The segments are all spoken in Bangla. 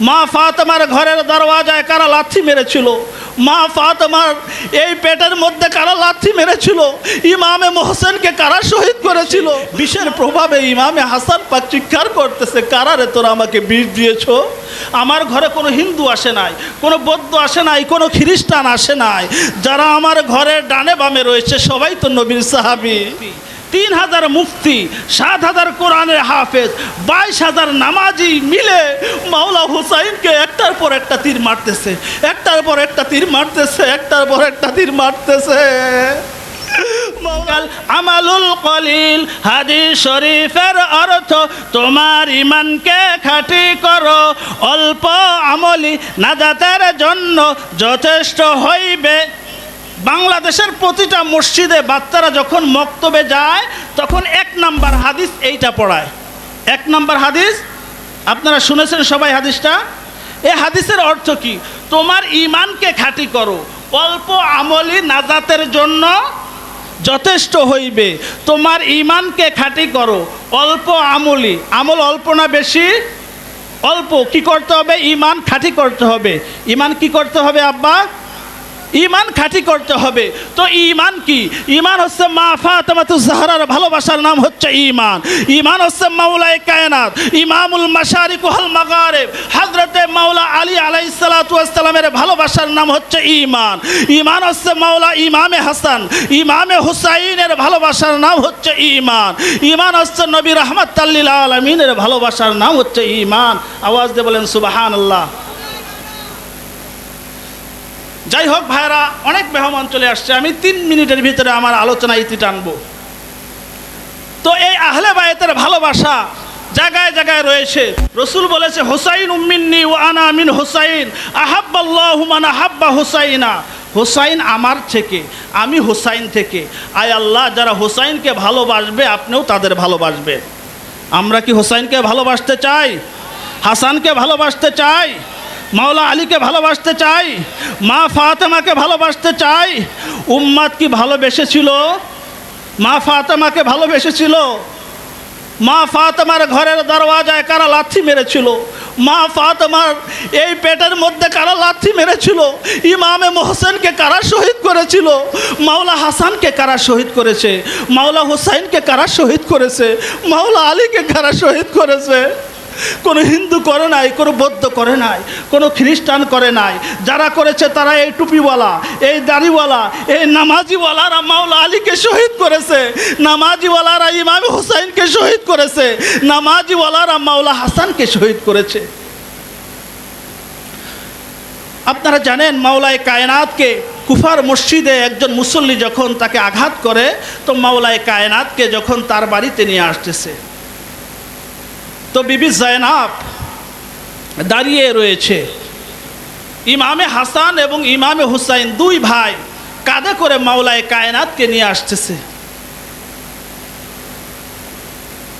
মা ফাতেমার ঘরের দরওয়াজায় কারা লাথি মেরেছিল? মা ফাতেমার এই পেটের মধ্যে কারা লাথি মেরেছিল? ইমামে মোহসেনকে কারা শহীদ করেছিল? বিষের প্রভাবে ইমামে হাসান পাক চিৎকার করতেছে, কারা রে তোরা আমাকে বিষ দিয়েছ? আমার ঘরে কোনো হিন্দু আসে নাই, কোনো বৌদ্ধ আসে নাই, কোনো খ্রিস্টান আসে নাই। যারা আমার ঘরের ডানে বামে রয়েছে, সবাই তো নবীর সাহাবি। তিন হাজার মুফতি সাত হাজার কোরআনের হাফেজ বাইশ হাজার নামাজি মিলে মাওলা হুসাইনকে একটার পর একটা তীর মারতেছে, একটার পর একটা তীর মারতেছে, একটার পর একটা তীর মারতেছে। আমালুল কলিল হাদিস শরীফের অর্থ, তোমার ইমানকে খাঁটি করো, অল্প আমলি নাজাতের জন্য যথেষ্ট হইবে। বাংলাদেশের প্রতিটা মসজিদে বাচ্চারা যখন মক্তবে যায়, তখন এক নাম্বার হাদিস এইটা পড়ায়। এক নাম্বার হাদিস, আপনারা শুনেছেন সবাই হাদিসটা? এ হাদিসের অর্থ কি? তোমার ইমানকে খাঁটি করো, অল্প আমলি নাজাতের জন্য যথেষ্ট হইবে। তোমার ইমানকে খাঁটি করো, অল্প আমলি আমল অল্প না বেশি? অল্প। কি করতে হবে? ইমান খাঁটি করতে হবে। ইমান কি করতে হবে আব্বা? ইমান খাঁটি করতে হবে। তো ইমান কি? ইমান হচ্ছে মা ফাতেমাতু জাহরার ভালোবাসার নাম হচ্ছে ইমান। ইমান হচ্ছে মাওলায়ে কায়নাত, ইমামুল মাশারিক ওয়াল মাগারিব। হযরতে মাওলা আলী আলাইহিস সালাতু ওয়াস ভালোবাসার নাম হচ্ছে ইমান। ইমান হচ্ছে মাওলা ইমামে হাসান, ইমামে হুসাইনের ভালোবাসার নাম হচ্ছে ইমান। ইমান হচ্ছে নবী রাহমাতাল্লিল আলামিনের ভালোবাসার নাম হচ্ছে ইমান। আওয়াজ দিয়ে বলেন সুবহানাল্লাহ। যাই হোক ভাইরা অনেক মেহমান চলে আসছে। আমি তিন মিনিটের ভিতরে আমার আলোচনা ইতি টানবো। তো এই আহলে বায়েতের ভালোবাসা জায়গায় জায়গায় রয়েছে। রসুল বলেছে, হোসাইন উম্মিন্নি ও আনা আমিন হোসাইন। আহাব্বাল্লাহু মান আহাব্বা হোসাইনা। হোসাইন আমার থেকে, আমি হোসাইন থেকে। আয় আল্লাহ, যারা হোসাইনকে ভালোবাসবে, আপনিও তাদের ভালোবাসবে। আমরা কি হোসাইনকে ভালোবাসতে চাই? হাসানকে ভালোবাসতে চাই? মাওলা আলীকে ভালোবাসতে চাই, মা ফাতেমাকে ভালোবাসতে চাই। উম্মাদ কি ভালোবেসেছিল? মা ফাতেমাকে ভালোবেসেছিল? মা ফাতেমার ঘরের দরওয়াজায় কারা লাথি মেরেছিল? মা ফাতেমার এই পেটের মধ্যে কারা লাথি মেরেছিল? ইমামে মোহসেনকে কারা শহীদ করেছিল? মাওলা হাসানকে কারা শহীদ করেছে? মাওলা হুসাইনকে কারা শহীদ করেছে? মাওলা আলীকে কারা শহীদ করেছে? কোনো হিন্দু করে নাই, কোনো বৌদ্ধ করে নাই, কোনো খ্রিস্টান করে নাই। যারা করেছে তারা এই টুপিওয়ালা, এই দাড়িওয়ালা, এই নামাজিওয়ালারা মাওলা আলীকে শহীদ করেছে, নামাজিওয়ালারা ইমাম হুসাইনকে শহীদ করেছে, নামাজিওয়ালারা মাওলা হাসানকে শহীদ করেছে। আপনারা জানেন মাওলায় কায়নাতকে কুফার মসজিদে একজন মুসল্লি যখন তাকে আঘাত করে, তো মাওলায় কায়নাতকে যখন তার বাড়িতে নিয়ে আসতেছে। তো বিবি জায়নাব দাঁড়িয়ে রয়েছে। ইমামে হাসান এবং ইমামে হুসাইন দুই ভাই কাঁধে করে মাওলায় কায়নাতকে নিয়ে আসতেছে।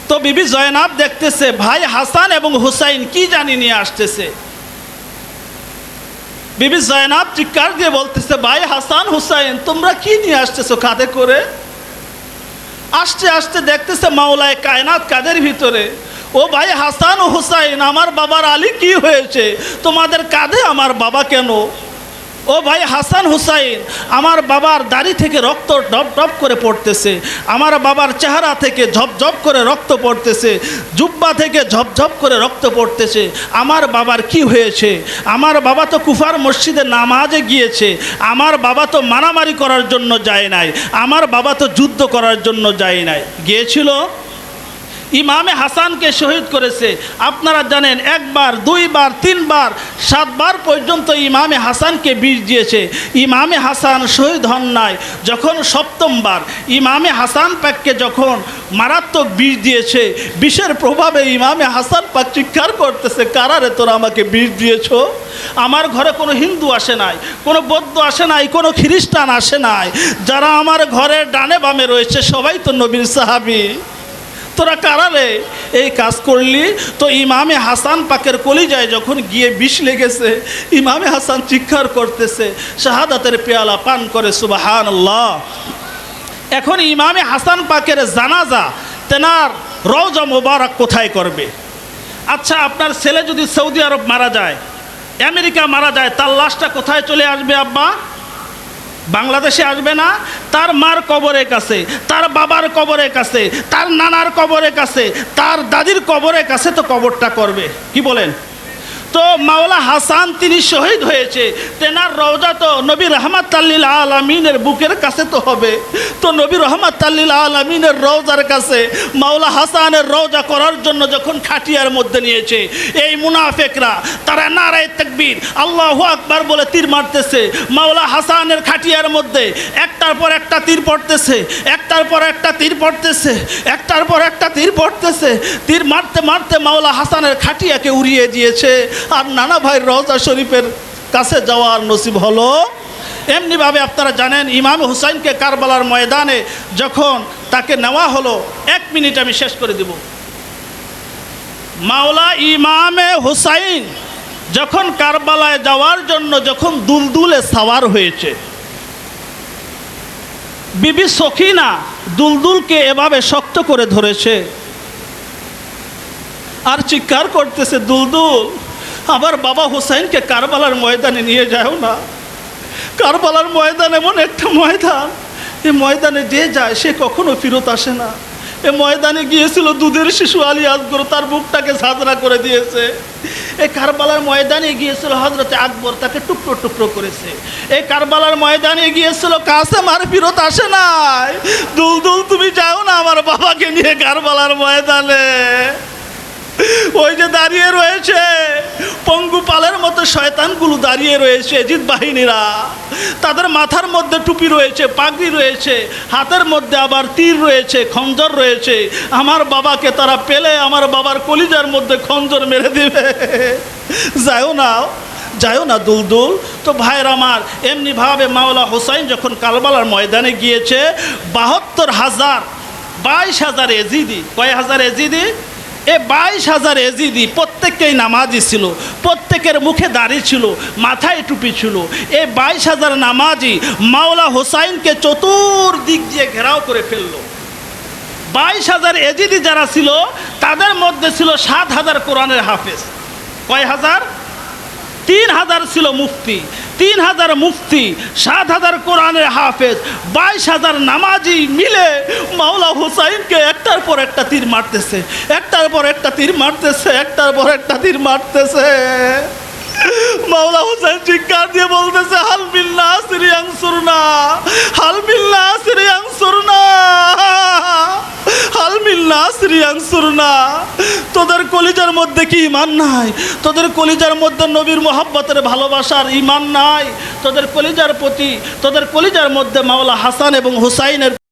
তো বিবি জয়নাব দেখতেছে, ভাই হাসান এবং হুসাইন কি জানি নিয়ে আসতেছে। বিবি জয়নাব চিৎকার দিয়ে বলতেছে, ভাই হাসান, হুসাইন, তোমরা কি নিয়ে আসতেছো কাঁধে করে? আসতে আসতে দেখতেছে মাওলায় কায়নাত কাদের ভিতরে। ও ভাই হাসান হুসাইন, আমার বাবার আলী কি হয়েছে? তোমাদের কাঁধে আমার বাবা কেন? ও ভাই হাসান হুসাইন, আমার বাবার দাড়ি থেকে রক্ত ডপ ডপ করে পড়তেছে, আমার বাবার চেহারা থেকে ঝপঝপ করে রক্ত পড়তেছে, জুব্বা থেকে ঝপঝপ করে রক্ত পড়তেছে, আমার বাবার কি হয়েছে? আমার বাবা তো কুফার মসজিদে নামাজে গিয়েছে, আমার বাবা তো মারামারি করার জন্য যায় নাই, আমার বাবা তো যুদ্ধ করার জন্য যায় নাই। গিয়েছিল? ইমামে হাসানকে শহীদ করেছে। আপনারা জানেন, একবার, দুইবার, তিনবার, সাতবার পর্যন্ত ইমামে হাসানকে বিষ দিয়েছে। ইমামে হাসান শহীদ হন নাই যখন সপ্তমবার। ইমামে হাসান পাককে যখন মারাত্মক বিষ দিয়েছে, বিষের প্রভাবে ইমামে হাসান পাক চিৎকার করতেছে, কারারে তোরা আমাকে বিষ দিয়েছ? আমার ঘরে কোনো হিন্দু আসে নাই, কোনো বৌদ্ধ আসে নাই, কোনো খ্রিস্টান আসে নাই। যারা আমার ঘরের ডানে বামে রয়েছে, সবাই তো নবীর সাহাবি। তোরা কারালে এই কাজ করলি? তো ইমামে হাসান পাকের কলিজায় যখন গিয়ে বিষ লেগেছে, ইমামে হাসান চিৎকার করতেছে, শাহাদাতের পেয়ালা পান করে সুবাহান এখন ইমামে হাসান পাকের জানাজা, তেনার রওজা মোবারক কোথায় করবে? আচ্ছা আপনার ছেলে যদি সৌদি আরব মারা যায়, আমেরিকা মারা যায়, তার লাশটা কোথায় চলে আসবে আব্বা? বাংলাদেশে আসবে না, তার মার কবরে কাছে, তার বাবার কবরে কাছে, তার নানার কবরের কাছে, তার দাদির কবরের কাছে তো কবরটা করবে। কি বলেন? তো মাওলা হাসান তিনি শহীদ হয়েছে। তেনার রওজা তো নবী রহমত আল্লিল আলমিনের বুকের কাছে তো হবে। তো নবী রহমত আল্লিল আলমিনের রওজার কাছে মাওলা হাসানের রওজা করার জন্য যখন খাটিয়ার মধ্যে নিয়েছে, এই মুনাফেকরা, তারা নারায় তাকবীর, আল্লাহ আকবার বলে তীর মারতেছে। মাওলা হাসানের খাটিয়ার মধ্যে একটার পর একটা তীর পড়তেছে, একটার পর একটা তীর পড়তেছে, একটার পর একটা তীর পড়তেছে। তীর মারতে মারতে মাওলা হাসানের খাটিয়াকে উড়িয়ে দিয়েছে। আর নানা ভাই রওজা শরীফের কাছে যাওয়ার নসিব হলো। এমনিভাবে আপনারা জানেন, ইমাম হুসাইনকে কারবালার ময়দানে যখন তাকে নেওয়া হলো, এক মিনিট আমি শেষ করে দিব। মাওলা ইমামে হুসাইন যখন কারবালায় যাওয়ার জন্য যখন দুলদুলে সাওয়ার হয়েছে, বিবি সখিনা দুলদুলকে এভাবে শক্ত করে ধরেছে। আর চিৎকার করতেছে, দুলদুল আমার বাবা হুসাইনকে কারবালার ময়দানে নিয়ে যাও না। কারবালার ময়দান এমন একটা ময়দান এই ময়দানে যে যায় সে কখনো ফিরত আসে না। এ ময়দানে গিয়েছিল দুধের শিশু আলী আসগর তার বুকটাকে ঝাঁঝরা করে দিয়েছে। এই কারবালার ময়দানে গিয়েছিল হজরতে আকবর, তাকে টুকরো টুকরো করেছে। এই কারবালার ময়দানে গিয়েছিল কাছে মার ফিরত আসে নাই। দুল দুল, তুমি যাও না আমার বাবাকে নিয়ে কারবালার ময়দানে। ওই যে দাঁড়িয়ে রয়েছে। পঙ্গুপালের মতো শয়তানগুলো দাঁড়িয়ে রয়েছে জিত বাহিনীরা। তাদের মাথার মধ্যে টুপি রয়েছে, পাগড়ি রয়েছে, হাতের মধ্যে আবার তীর রয়েছে, খঞ্জর রয়েছে। আমার বাবাকে তারা পেলে আমার বাবার কলিজার মধ্যে খঞ্জর মেরে দিবে। যাও না যাও না দুলদুল। তো ভাইয়ের আমার এমনিভাবে মাওলা হোসাইন যখন কালবালার ময়দানে গিয়েছে, বাহাত্তর হাজার, বাইশ হাজার এজিদি, কয় হাজার এজিদি? এ বাইশ হাজার এজিদি প্রত্যেককেই নামাজি ছিল, প্রত্যেকের মুখে দাড়ি ছিল, মাথায় টুপি ছিল। এ বাইশ হাজার নামাজি মাওলা হোসাইনকে চতুর্দিক দিয়ে ঘেরাও করে ফেলল। বাইশ হাজার এজিদি যারা ছিল, তাদের মধ্যে ছিল সাত হাজার কোরআনের হাফেজ। কয় হাজার? তিন হাজার ছিল মুফতি। তিন হাজার মুফতি সাত হাজার কোরআনের হাফেজ বাইশ হাজার নামাজি মিলে মাওলা হুসাইনকে একটার পর একটা তীর মারতেছে, একটার পর একটা তীর মারতেছে, একটার পর একটা তীর মারতেছে। মাওলা হোসেন চিৎকার দিয়ে বলতেছে, হাল বিল্লা সিরিয়াং সুরনা হাল বিল্লা সিরিয়াং সুরনা হাল মিল্লা সিরিয়াং সুরনা তোদের কলিজার মধ্যে কি ইমান নাই? তোদের কলিজার মধ্যে নবীর মোহাব্বতের ভালোবাসার ইমান নাই? তোদের কলিজার প্রতি, তোদের কলিজার মধ্যে মাওলা হাসান এবং হুসাইনের